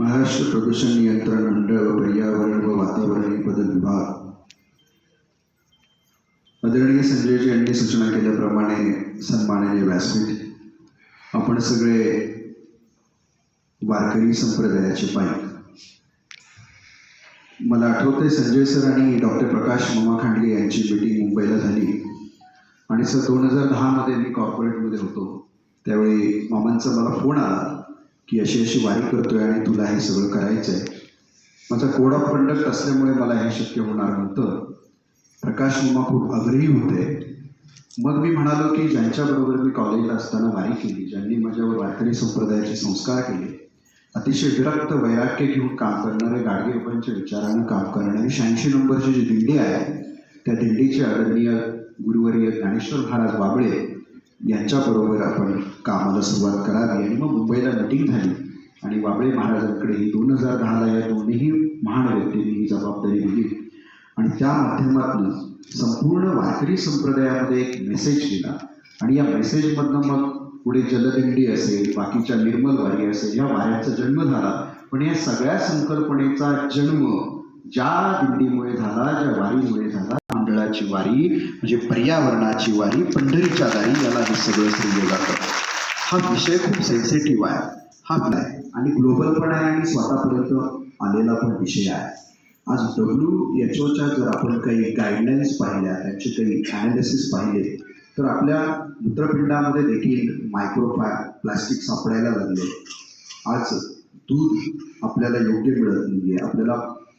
महाराष्ट्र प्रदूषण नियंत्रण मंडळ व पर्यावरण व वातावरणीय बदल विभाग आदरणीय संजयजी यांनी सूचना केल्याप्रमाणे सन्माननीय व्यासपीठ आपण सगळे वारकरी संप्रदायाचे पाईक मला आठवते संजय सर आणि डॉक्टर प्रकाश मामा खांडगे यांची मीटिंग मुंबईला झाली आणि सर दोन हजार दहामध्ये मी कॉर्पोरेटमध्ये होतो त्यावेळी मामांचा मला फोन आला की अशी अशी वारी करतोय आणि तुला हे सगळं करायचं आहे माझा कोड ऑफ कंडक्ट असल्यामुळे मला हे शक्य होणार नव्हतं. प्रकाश मामा खूप आग्रही होते. मग मी म्हणालो की ज्यांच्याबरोबर मी कॉलेजला असताना वारी केली ज्यांनी माझ्यावर वारकरी संप्रदायाचे संस्कार केले अतिशय विरक्त वैराग्य घेऊन काम करणारे गाडगेबाबांच्या विचारानं काम करणारी शहाऐंशी नंबरची जी दिंडी आहे त्या दिंडीचे आदरणीय गुरुवर्य ज्ञानेश्वर महाराज बाबळे यांच्याबरोबर आपण कामाला सुरुवात करावी. आणि मग मुंबईला मिटिंग झाली. आणि बाबळे महाराजांकडे ही दोन हजार दहाला या दोन्ही महान व्यक्तींनी ही जबाबदारी दिली. आणि त्या माध्यमातून संपूर्ण वारकरी संप्रदायामध्ये एक मेसेज दिला. आणि या मेसेजमधनं मग पुढे जलदिंडी असेल बाकीच्या निर्मल वारी असेल या वाऱ्यांचा जन्म झाला. पण या सगळ्या संकल्पनेचा जन्म ज्या दिंडीमुळे झाला ज्या वारीमुळे झाला मंडळाची वारी म्हणजे पर्यावरणाची वारी पंढरीच्या दारी याला हे सगळं समजलं जातं हा विषय खूप सेन्सिटिव्ह आहे. हा आहे आणि ग्लोबल पण आहे आणि स्वतःपर्यंत आलेला पण विषय आहे. आज डब्ल्यू एच ओच्या जर आपण काही गाईडलाईन्स पाहिल्या त्यांचे काही ॲनालिसिस पाहिले तर आपल्या मूत्रपिंडामध्ये देखील मायक्रोफा प्लास्टिक सापडायला लागले. आज दूध आपल्याला योग्य मिळत नाहीये. आपल्याला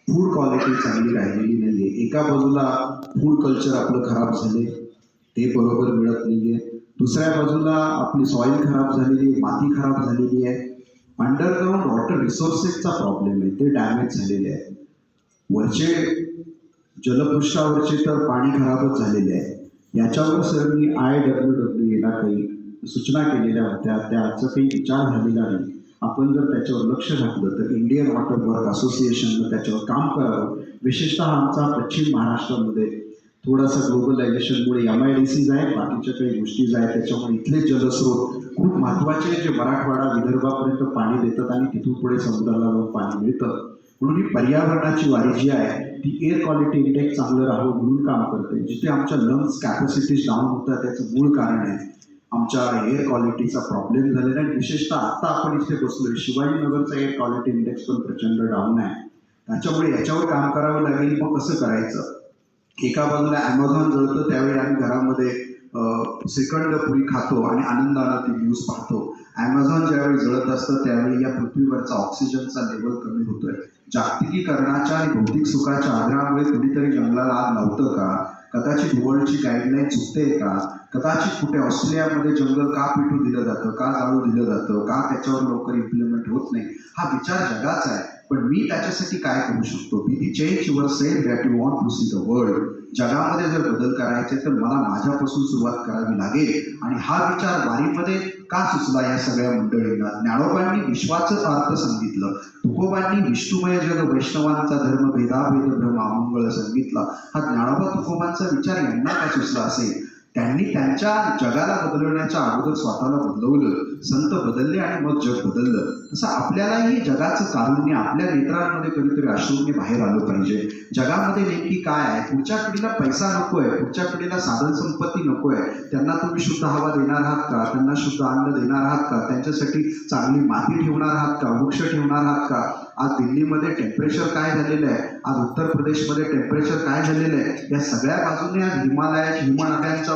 फूड क्वालिटी चांगली राहिलेली नाहीये. एका बाजूला फूड कल्चर आपलं खराब झाले ते बरोबर मिळत नाहीये. दुसऱ्या बाजूला आपली सॉईल खराब झालेली आहे माती खराब झालेली आहे. अंडरग्राऊंड वॉटर रिसोर्सेसचा प्रॉब्लेम आहे ते डॅमेज झालेले आहे. वरचे जलपृष्ठावरचे तर पाणी खराबच झालेले आहे. याच्यावर सर मी आय डब्ल्यू डब्ल्यू एला काही सूचना केलेल्या होत्या त्याचा काही विचार झालेला नाही. आपण जर त्याच्यावर लक्ष घातलं तर इंडियन वॉटर वर्क असोसिएशननं त्याच्यावर काम करावं. विशेषतः आमचा पश्चिम महाराष्ट्रामध्ये थोडासा ग्लोबलायझेशनमुळे एम आय डी सीज आहेत बाकीच्या काही गोष्टीज आहेत त्याच्यामुळे इथले जलस्रोत खूप महत्त्वाचे जे मराठवाडा विदर्भापर्यंत पाणी देतात आणि तिथून पुढे समुद्राला जाऊन पाणी मिळतं. म्हणून ही पर्यावरणाची वारी जी आहे ती एअर क्वालिटी इंडेक्स चांगलं राहावं म्हणून काम करते जिथे आमच्या लंग्स कॅपॅसिटीज डाऊन होतात त्याचं मूळ कारण आहे. आमच्या एअर क्वालिटीचा प्रॉब्लेम झालेला आहे. विशेषतः आता आपण इथे बसलोय. शिवाजीनगरचा एअर क्वालिटी इंडेक्स पण प्रचंड डाऊन आहे. त्याच्यामुळे याच्यावर काम करावं लागेल. मग कसं करायचं? एका बाजूला ॲमेझॉन जळतं त्यावेळी आम्ही घरामध्ये श्रीखंड पुरी खातो आणि आनंदानं ती न्यूज पाहतो. ॲमेझॉन ज्यावेळी जळत असतं त्यावेळी या पृथ्वीवरचा ऑक्सिजनचा लेवल कमी होतोय. जागतिकीकरणाच्या आणि भौतिक सुखाच्या आग्रहामुळे कुणीतरी जंगलाला आग लावतं का? कदाचित वर्ल्डची गाईडलाईन चुकते का? कदाचित कुठे ऑस्ट्रेलियामध्ये जंगल का पिटू दिलं जातं का जाळू दिलं जातं का त्याच्यावर लवकर इम्प्लिमेंट होत नाही हा विचार जगाचा आहे. पण मी त्याच्यासाठी काय करू शकतो? मी ती change yourself that you want to see the world जगामध्ये जर बदल करायचे तर मला माझ्यापासून सुरुवात करावी लागेल. आणि हा विचार वारीमध्ये का सुचला या सगळ्या मंडळींना? ज्ञानोबांनी विश्वाचंच अर्थ सांगितलं. तुकोबांनी विष्णुमय जग वैष्णवांचा धर्म भेदाभेद भ्रम अमंगळ सांगितला. हा ज्ञानोबा तुकोबांचा विचार यांना का सुचला असेल? त्यांनी त्यांच्या जगाला बदलवण्याच्या अगोदर स्वतःला बदलवलं संत बदलले आणि मग जग बदललं. तसं आपल्यालाही जगाचं कारुण्य आपल्या नेत्रांमध्ये कधीतरी अश्रूंनी बाहेर आलं पाहिजे. जगामध्ये नेमकी काय आहे? पुढच्या पिढीला पैसा नकोय पुढच्या पिढीला साधन संपत्ती नकोय. त्यांना तुम्ही शुद्ध हवा देणार आहात का? त्यांना शुद्ध अन्न देणार आहात का? त्यांच्यासाठी चांगली माती ठेवणार आहात का? वृक्ष ठेवणार आहात का? आज दिल्लीमध्ये टेम्परेचर काय झालेलं आहे? आज उत्तर प्रदेशमध्ये टेम्परेचर काय झालेलं आहे? या सगळ्या बाजूने आज हिमालयात हिमनद्यांचा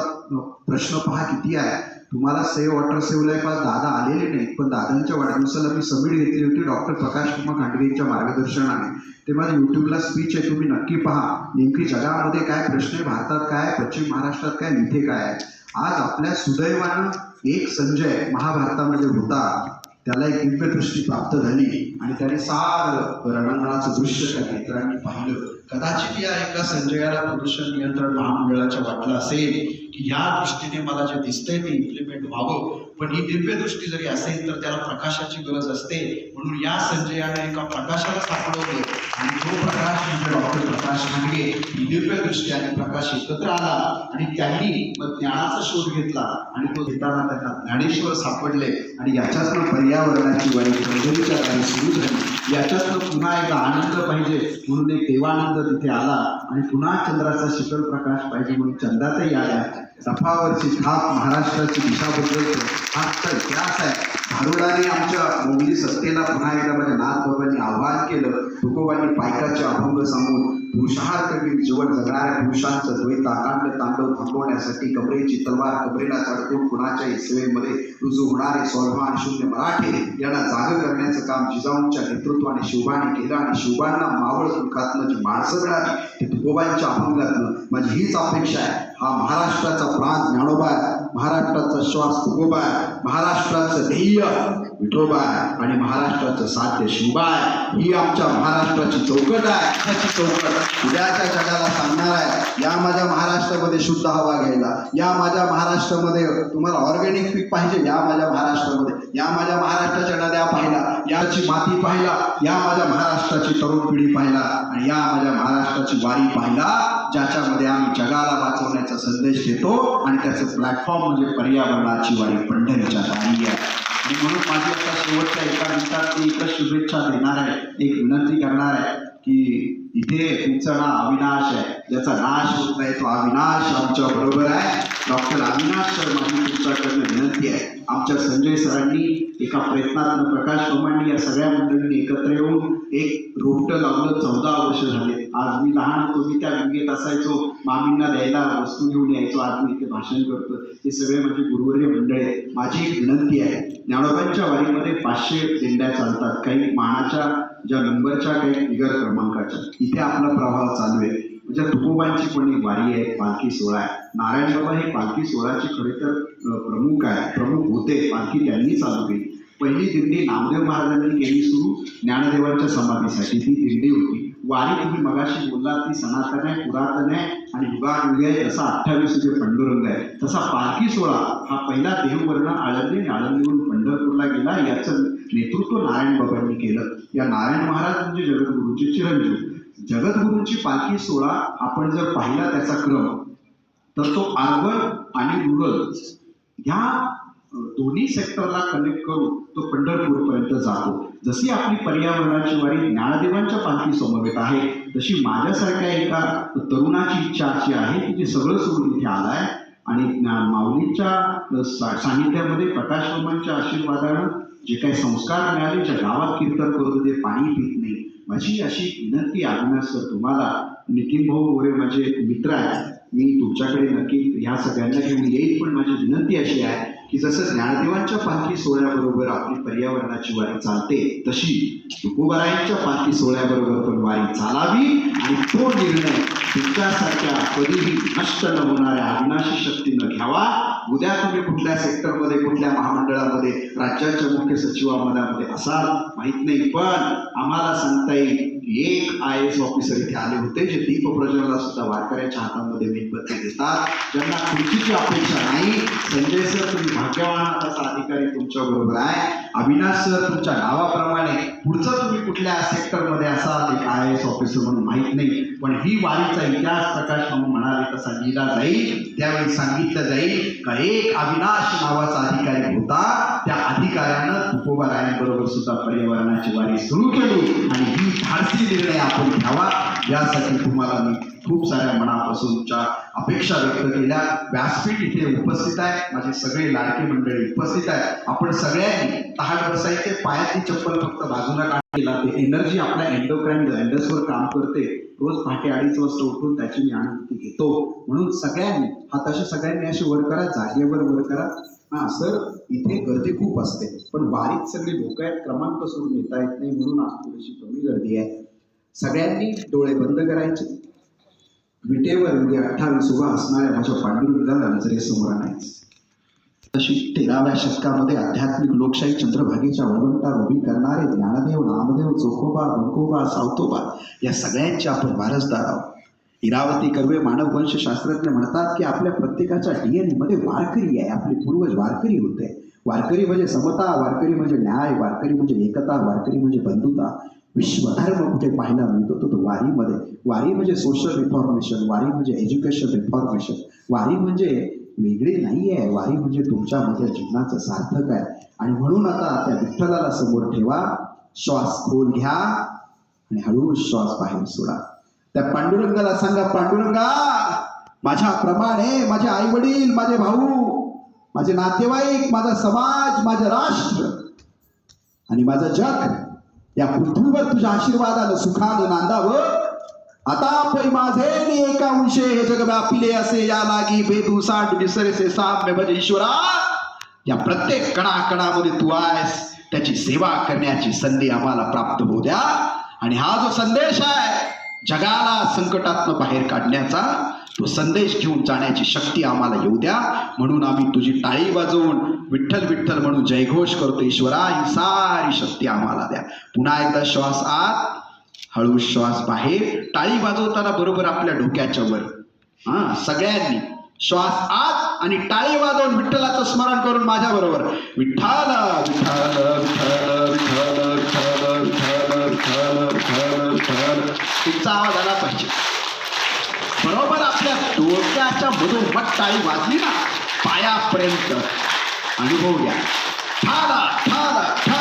प्रश्न पहा किती आहे. तुम्हाला सेव्ह वॉटर सेव्ह लाईफ आज दादा आलेले नाहीत पण दादांच्या वाढदिवसाला मी समिट घेतली होती. डॉक्टर प्रकाश कुमार खांडगेंच्या मार्गदर्शनाने. ते माझ्या युट्यूबला स्पीच आहे. तुम्ही नक्की पहा. नेमकी जगामध्ये काय प्रश्न आहे? भारतात काय पश्चिम महाराष्ट्रात काय? इथे काय आहे? आज आपल्या सुदैवानं एक संजय महाभारतामध्ये होता. त्याला एक दिव्य दृष्टी प्राप्त झाली आणि त्याने सार रणांगणाचं दृश्य त्या नेत्रांनी पाहिलं. कदाचित या एका संजयाला प्रदूषण नियंत्रण महामंडळाच्या वाटलं असेल की या दृष्टीने मला जे दिसतंय ते इम्प्लिमेंट व्हावं. पण ही दिव्य दृष्टी जरी असेल तर त्याला प्रकाशाची गरज असते. म्हणून या संजयाने एका प्रकाशाला सापडवलं आणि तो प्रकाश म्हणजे डॉक्टर प्रकाश म्हणजे ही दिव्य दृष्टी आणि प्रकाश एकत्र आला आणि त्यांनी मग ज्ञानाचा शोध घेतला आणि तो घेताना त्यांना ज्ञानेश्वर सापडले आणि याच्यातून पर्यावरणाची वाईट प्रगतीच्या काही सुरू झाली. याच्यातनं पुन्हा एक आनंद पाहिजे म्हणून एक देवानंद तिथे आला आणि पुन्हा चंद्राचा शीतल प्रकाश पाहिजे म्हणून चंद्रातही आल्या. रफावरची थाप महाराष्ट्राची दिशा बदलतो. हा तर इतिहास आहे. भारुडाने आमच्या मोगली सत्तेला पुन्हा एकदा माझ्या नाथबाबांनी आव्हान केलं तुकोबांनी पायकाचे अभंग सांगून पुरुषार्थ जीवन जगणाऱ्या पुरुषांचं द्वैत आकांड तांडव थांबवण्यासाठी कबरेची तलवार कबरेला चढकून कुणाच्याही सेवेमध्ये रुजू होणारे स्वाभिमान शून्य मराठे यांना जाग करण्याचं काम जिजाऊंच्या नेतृत्वाने शिवबाने केलं आणि शिवबांना मावळ दुःखातनं जी माणसं मिळाली ते तुकोबांच्या अभंगातनं माझी हीच अपेक्षा आहे. हा महाराष्ट्राचा प्राण ज्ञानोबा महाराष्ट्राचा श्वास तुकोबा आहे. महाराष्ट्राचं ध्येय विठोबा आहे आणि महाराष्ट्राचं साध्य शिवबा आहे. ही आमच्या महाराष्ट्राची चौकट आहे. त्याची चौकट? उद्याच्या जगाला सांगणार आहे या माझ्या महाराष्ट्रामध्ये शुद्ध हवा घ्यायला या माझ्या महाराष्ट्रामध्ये तुम्हाला ऑर्गॅनिक पीक पाहिजे या माझ्या महाराष्ट्रामध्ये या माझ्या महाराष्ट्राच्या नद्या पाहिला याची माती पाहिला या माझ्या महाराष्ट्राची तरुण पिढी पाहिला आणि या माझ्या महाराष्ट्राची वारी पाहिला. ज्याच्यामध्ये आम्ही जगाला वाचवण्याचा संदेश देतो आणि त्याचं प्लॅटफॉर्म म्हणजे पर्यावरणाची वारी पंढरीच्या दारी आहे. आणि म्हणून माझी आता शेवटच्या एका मिनिटात मी एकच शुभेच्छा देणार आहे एक विनंती करणार आहे की इथे तुमचं नाव अविनाश आहे. ज्याचा नाश होत नाही तो अविनाश आमच्या बरोबर आहे. डॉक्टर अविनाश सर ही तुमच्याकडनं विनंती आहे. आमच्या संजय सरांनी एका प्रयत्नातनं प्रकाश कमांडी या सगळ्या मंडळींनी एकत्र येऊन एक रोपटं लावलं. चौदा वर्ष झाले. आज मी लहान होतो मी त्या विंगेत असायचो. मामींना द्यायला वस्तू घेऊन यायचो. आज मी इथे भाषण करतो हे सगळे माझे गुरुवर्य मंडळ आहे माझी एक विनंती आहे ज्ञानोबांच्या वारीमध्ये पाचशे दिंड्या चालतात. काही मानाच्या ज्या नंबरच्या काही बिगर क्रमांकाच्या. इथे आपला प्रवाह चालू आहे. म्हणजे तुकोबांची पण एक वारी आहे पालखी सोहळा आहे. नारायण बाबा हे पालखी सोहळ्याचे खरे तर प्रमुख आहे. प्रमुख होते. पालखी त्यांनी चालू केली. पहिली दिंडी नामदेव महाराजांनी केली सुरू ज्ञानदेवांच्या समाधीसाठी. ती दिंडी होती. वारी तुम्ही मगाशी बोलला ती सनातन आहे पुरातन आहे आणि युगायुग आहे जसा अठ्ठावीस रुपये पंडुरंग आहे तसा पालखी सोहळा हा पहिला देहवर्ण आळंदी आणि आळंदीवरून पंढरपूरला गेला. याचं नेतृत्व नारायण बाबांनी केलं. या नारायण महाराज म्हणजे जगद्गुरूचे चिरंजीव. जगद्गुरूंची पालखी सोहळा आपण जर पाहिला त्याचा क्रम तर तो अर्बन आणि रुरल ह्या दोन्ही सेक्टरला कनेक्ट करून तो पंढरपूरपर्यंत जातो. जशी आपली पर्यावरणाची वारी ज्ञानदेवांच्या पालखी समवेत आहे तशी माझ्यासारख्या एका तरुणाची इच्छा अशी आहे की जे सगळं सोडून इथे आलाय आणि माऊलींच्या सानिध्यामध्ये प्रकाश वर्मांच्या आशीर्वादानं जे काही संस्कार मिळाले ज्या गावात कीर्तन करून ते पाणी पित नाही माझी अशी विनंती आहे सर तुम्हाला. नितीन भाऊ गोरे माझे मित्र आहेत. मी तुमच्याकडे नक्की ह्या सगळ्यांना घेऊन येईल पण माझी विनंती अशी आहे की जसं ज्ञानदेवांच्या पालखी सोहळ्याबरोबर आपली पर्यावरणाची वारी चालते तशी तुकोबारायांच्या पालखी सोहळ्याबरोबर पण वारी चालावी आणि तो निर्णय तुमच्यासारख्या कधीही नष्ट न होणाऱ्या अविनाशी शक्तीनं घ्यावा. उद्या तुम्ही कुठल्या सेक्टरमध्ये कुठल्या महामंडळामध्ये राज्याच्या मुख्य सचिवामध्ये असाल माहीत नाही. पण आम्हाला सांगता येईल की एक आय एस ऑफिसर इथे आले होते जे दीप प्रज्वलला सुद्धा वारकऱ्याच्या हातामध्ये मेणबत्ती देतात. ज्यांना खुर्चीची अपेक्षा नाही. संजय सर तुम्ही भाग्यवान असा अधिकारी तुमच्या बरोबर आहे. अविनाश सर तुमच्या गावाप्रमाणे पुढचं तुम्ही कुठल्या सेक्टरमध्ये असाल एक आय एस ऑफिसर म्हणून माहीत नाही पण ही वारीचा इतिहास प्रकाश म्हणून म्हणाले तसा लिहिला जाईल त्यावेळी सांगितलं जाईल का एक अविनाश नावाचा अधिकारी होता त्या अधिकारानं तुकोबा रायांबरोबर सुद्धा पर्यावरणाची वारी सुरू केली आणि ही धाडसी निर्णय आपण घ्यावा. यासाठी तुम्हाला मी खूप साऱ्या मनापासूनच्या अपेक्षा व्यक्त केल्या. व्यासपीठ इथे उपस्थित आहे. माझे सगळे लाडके मंडळी उपस्थित आहे आपण सगळ्यांनी तहाट बसायचे पायाची चप्पल फक्त बाजूला काढली ते एनर्जी आपल्या एन्डोक्राईन ग्लँडसवर काम करते. रोज पहाटे अडीच वाजता उठून त्याची मी अनुभूती घेतो. म्हणून सगळ्यांनी हा सगळ्यांनी असे वर करा जागेवर वर करा. हा सर इथे गर्दी खूप असते. पण बारीक सगळी लोक आहेत क्रमांक सोडून येता येत नाही म्हणून आज थोडीशी कमी गर्दी आहे. सगळ्यांनी डोळे बंद करायचे. विटेवर म्हणजे अठ्ठावीस उभा असणाऱ्या माझ्या पांडुरंगाला नजरेसमोर आणायचे. तशी तेराव्या शतकामध्ये आध्यात्मिक लोकशाही चंद्रभागेच्या वळवंटावर उभी करणारे ज्ञानदेव नामदेव चोखोबा बंकोबा सावतोबा या सगळ्यांचे आपण वारसदार आहोत. इरावती कर्वे मानव वंशशास्त्रज्ञ म्हणतात की आपल्या प्रत्येकाच्या डी एनमध्ये वारकरी आहे. आपले पूर्वज वारकरी होते. वारकरी म्हणजे समता वारकरी म्हणजे न्याय वारकरी म्हणजे एकता वारकरी म्हणजे बंधुता. विश्वधर्म कुठे पाहायला मिळतो? तो तो वारीमध्ये. वारी म्हणजे सोशल रिफॉर्मेशन वारी म्हणजे एज्युकेशन रिफॉर्मेशन वारी म्हणजे वेगळी नाही आहे वारी म्हणजे तुमच्यामध्ये जीवनाचं सार्थक आहे. आणि म्हणून आता त्या विठ्ठलाला समोर ठेवा. श्वास खोल घ्या आणि हळूहळू श्वास बाहेर सोडा. त्या पांडुरंगाला सांगा पांडुरंगा माझ्या प्रमाणे माझे आई वडील माझे भाऊ माझे नातेवाईक माझा समाज माझं राष्ट्र आणि माझं जग या पृथ्वीवर तुझ्या आशीर्वादानं सुखानं नांदावं. आता पै माझे मी एका अंशे हे जग व्यापिले असे या लागी भेदू साठ विसरेसे साप भज ईश्वरा या प्रत्येक कणा कणामध्ये तू आहेस. त्याची सेवा करण्याची संधी आम्हाला प्राप्त होऊ द्या. आणि हा जो संदेश आहे जगाला संकटातनं बाहेर काढण्याचा तो संदेश घेऊन जाण्याची शक्ती आम्हाला येऊ द्या. म्हणून आम्ही तुझी टाळी वाजवून विठ्ठल विठ्ठल म्हणून जयघोष करतो. ईश्वरा ही सारी शक्ती आम्हाला द्या. पुन्हा एकदा श्वास आत हळू श्वास बाहेर. टाळी वाजवताना बरोबर आपल्या डोक्याच्या वर. हा सगळ्यांनी श्वास आत आणि टाळी वाजवून विठ्ठलाचं स्मरण करून माझ्या बरोबर. विठ्ठल विठ्ठल विठ्ठल विठ्ठल विठ्ठल. तुमचा आवाज आला पाहिजे. बरोबर आपल्या डोक्याच्या मधोमध टाळी वाजली ना पायापर्यंत. अनुभव घ्या ठाला ठाला ठाला ठाला.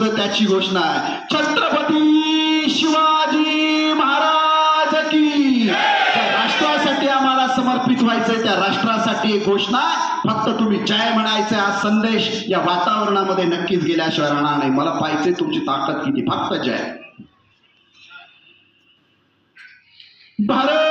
भूमीमध्ये त्याची घोषणा आहे. छत्रपती शिवाजी महाराज की. राष्ट्रासाठी आम्हाला समर्पित व्हायचंय त्या राष्ट्रासाठी एक घोषणा फक्त तुम्ही जय म्हणायचं हा संदेश या वातावरणामध्ये नक्कीच गेल्याशिवाय राहणार नाही. मला पाहिजे तुमची ताकद किती? फक्त जय. भारत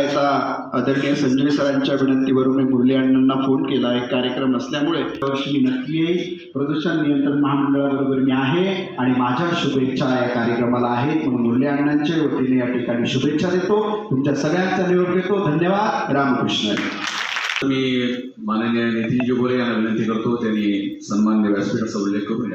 येता आदरणीय संजय सरांच्या विनंतीवरून मी मुरली अण्णांना फोन केला. एक कार्यक्रम असल्यामुळे वर्षी मी नक्की येईल प्रदूषण नियंत्रण महामंडळाबरोबर मी आहे आणि माझ्या शुभेच्छा या कार्यक्रमाला आहेत. म्हणून मुरली अण्णांच्या वतीने या ठिकाणी शुभेच्छा देतो. तुमच्या सगळ्यांचा निरोप घेतो. धन्यवाद. रामकृष्ण. मी माननीय नितीनजी गोरे यांना विनंती करतो. त्यांनी सन्मान व्यासपीठाचा उल्लेख करून